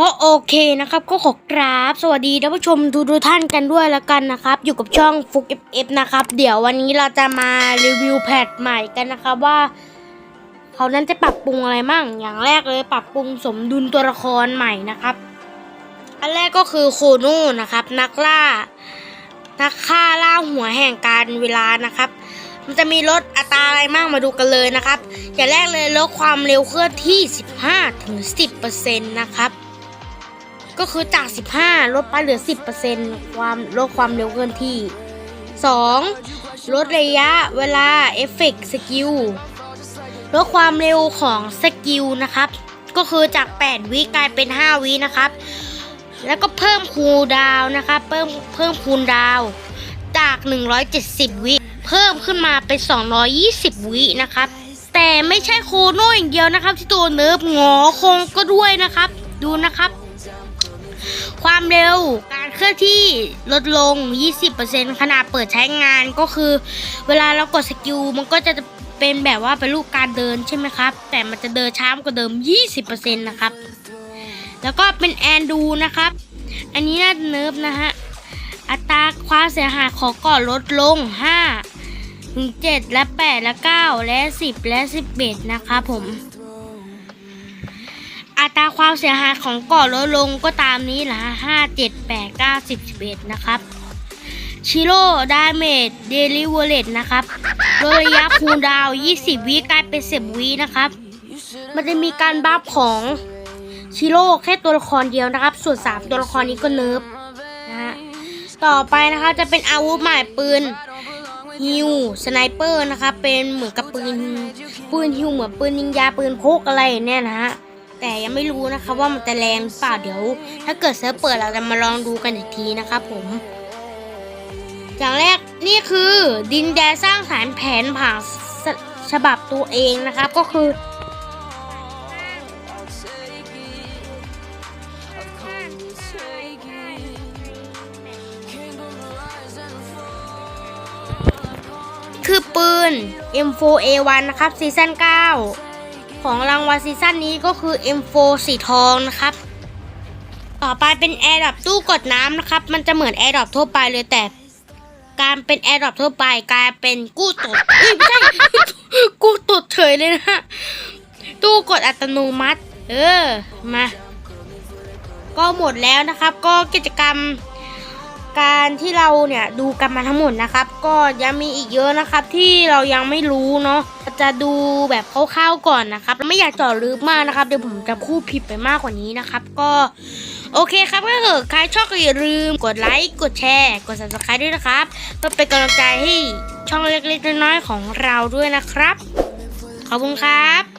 ก็โอเคนะครับ ก็ขอกราบ สวัสดีท่านผู้ชมทุกทุกท่านกันด้วยแล้วกันนะครับ อยู่กับช่องฟุกเอฟเอฟนะครับ เดี๋ยววันนี้เราจะมารีวิวแพทใหม่กันนะครับว่า เขานั้นจะปรับปรุงอะไรมั่ง อย่างแรกเลยปรับปรุงสมดุลตัวละครใหม่นะครับ อันแรกก็คือโคโน่นะครับ นักล่า นักฆ่าล่าหัวแห่งการเวลานะครับ มันจะมีลดอัตราอะไรมั่งมาดูกันเลยนะครับ อย่างแรกเลยลดความเร็วเคลื่อนที่ 15ถึง10%นะครับ ก็คือจาก 15 ลดไปเหลือ 10%ความลดความเร็วเคลื่อนที่ 2. ลดระยะเวลาเอฟเฟกต์สกิลลดความเร็วของสกิลนะครับ ก็คือจาก 8 วิกลายเป็น 5 วินะครับ แล้วก็เพิ่มคูลดาวนะครับ เพิ่มเพิ่มคูลดาวน์จาก 170 วิ เพิ่มขึ้นมาเป็น 220 วินะครับ แต่ไม่ใช่โคโน่อย่างเดียวนะครับ ที่ตัวเนิร์ฟงอคงก็ด้วยนะครับ ดูนะครับ ความเร็วการเคลื่อนที่ลดลง 20%ขณะเปิดใช้งานก็คือ เวลาเรากดสกิลมันก็จะเป็นแบบว่าเป็นรูปการเดินใช่ไหมครับ แต่มันจะเดินช้ากว่าเดิม 20%นะครับ แล้วก็เป็นแอนดูนะครับ อันนี้น่าเนิร์ฟนะฮะ อัตราความเสียหายของก่อนลดลง 5 ถึง 7 และ 8 และ 9 และ 10 และ 11 นะครับผม ความเสียหายของเกาะลดลงก็ตามนี้แหละห้าเจ็ดแปดเก้าสิบสิบเอ็ดนะครับชิโร่ดาเมจเดลิเวอร์เลตนะครับลดระยะคูลดาว 20 วิกลายเป็น 10 วินะครับ มันจะมีการบัฟของชิโร่แค่ตัวละครเดียวนะครับ ส่วน 3 ตัวละครนี้ก็เนิร์ฟนะฮะต่อไปนะคะจะเป็นอาวุธใหม่ปืนฮิวสไนเปอร์นะครับ เป็นเหมือนกับปืนปืนฮิวเหมือนปืนนินยาปืนพกอะไรเนี่ยนะฮะ แต่ยังไม่รู้นะคะว่ามันจะแรงหรือเปล่าเดี๋ยว ถ้าเกิดเซิร์ฟเปิดเราจะมาลองดูกันอีกทีนะครับผมอย่างแรกนี่คือดินแดนสร้างสารแผนผังฉฉบับตัวเองนะครับก็คือคือปืน M4A1 นะครับซีซั่น9 ของรางวัลซีซั่นนี้ก็คือ M4 สีทองนะครับ ต่อไปเป็นแอร์ดรอปตู้กดน้ำนะครับ มันจะเหมือนแอร์ดรอปทั่วไปเลยแต่ การเป็นแอร์ดรอปทั่วไปกลายเป็นกู้ตดเอ้ยไม่ใช่กู้ตดเฉยเลยนะ ตู้กดอัตโนมัติ เออ มา ก็หมดแล้วนะครับ ก็กิจกรรม การที่เราเนี่ยดูกันมาทั้งหมดนะครับ ก็ยังมีอีกเยอะนะครับที่เรายังไม่รู้เนาะจะดูแบบคร่าวๆก่อนนะครับ ไม่อยากเจาะลึกมากนะครับ เดี๋ยวผมจะพูดผิดไปมากกว่านี้นะครับ ก็โอเคครับก็เถอะใครชอบก็อย่าลืมกดไลค์กดแชร์กด subscribe ด้วยนะครับเพื่อเป็นกำลังใจให้ช่องเล็กๆน้อยๆของเราด้วยนะครับ ขอบคุณครับ